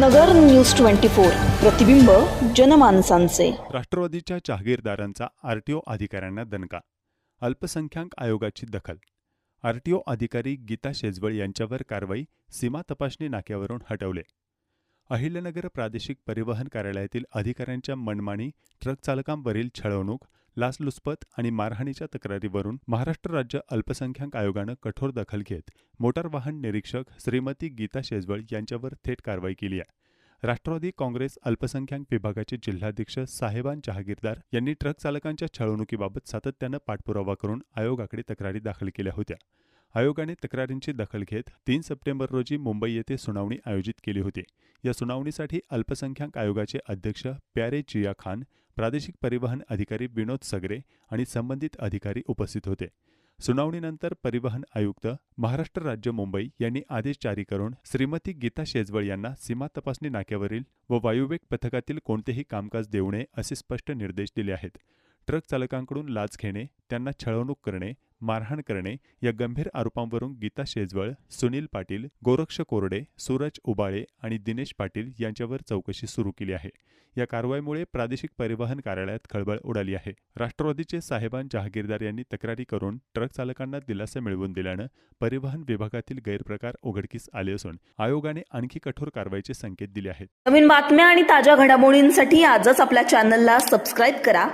नगर news twenty four. प्रतिबिंब जनमानसांचे. राष्ट्रवादीच्या जहागीरदारांचा RTO अधिकाऱ्यांना दणका. अल्पसंख्याक आयोगाची दखल. आरटीओ अधिकारी गीता शेजवळ यांच्यावर कारवाई सीमा तपासणी नाक्यावरून हटवले. अहिल्यानगर प्रादेशिक परिवहन कार्यालयातील अधिकाऱ्यांच्या मनमानी ट्रक चालकांवरील छळवणूक लाचलुचपत आणि मारहाणीच्या तक्रारीवरून महाराष्ट्र राज्य अल्पसंख्याक आयोगानं कठोर दखल घेत मोटार वाहन निरीक्षक श्रीमती गीता शेजवळ यांच्यावर थेट कारवाई केली आहे. राष्ट्रवादी काँग्रेस अल्पसंख्याक विभागाचे जिल्हाध्यक्ष साहेबान जहागीरदार यांनी ट्रक चालकांच्या छळवणुकीबाबत सातत्यानं पाठपुरावा करून आयोगाकडे तक्रारी दाखल केल्या होत्या. आयोगाने तक्रारींची दखल घेत तीन सप्टेंबर रोजी मुंबई येथे सुनावणी आयोजित केली होती. या सुनावणीसाठी अल्पसंख्याक आयोगाचे अध्यक्ष प्यारे जिया खान प्रादेशिक परिवहन अधिकारी विनोद सगरे आणि संबंधित अधिकारी उपस्थित होते. सुनावणीनंतर परिवहन आयुक्त महाराष्ट्र राज्य मुंबई यांनी आदेश जारी करून श्रीमती गीता शेजवळ यांना सीमा तपासणी नाक्यावरील व वायुवेग पथकातील कोणतेही कामकाज देऊ नये असे स्पष्ट निर्देश दिले आहेत. ट्रक चालकांकडून लाच घेणे त्यांना छळवणूक करणे मारहाण करणे या गंभीर आरोपांवरून गीता शेजवळ सुनील पाटील गोरक्ष कोरडे सूरज उबाळे आणि दिनेश पाटील यांच्यावर चौकशी सुरू केली आहे. या कारवाईमुळे प्रादेशिक परिवहन कार्यालयात खळबळ उडाली आहे. राष्ट्रवादीचे साहेबान जहागीरदार यांनी तक्रारी करून ट्रक चालकांना दिलासा मिळवून दिल्यानं परिवहन विभागातील गैरप्रकार उघडकीस आले असून आयोगाने आणखी कठोर कारवाईचे संकेत दिले आहेत. नवीन बातम्या आणि ताज्या घडामोडींसाठी आजच आपल्या चॅनलला सबस्क्राईब करा.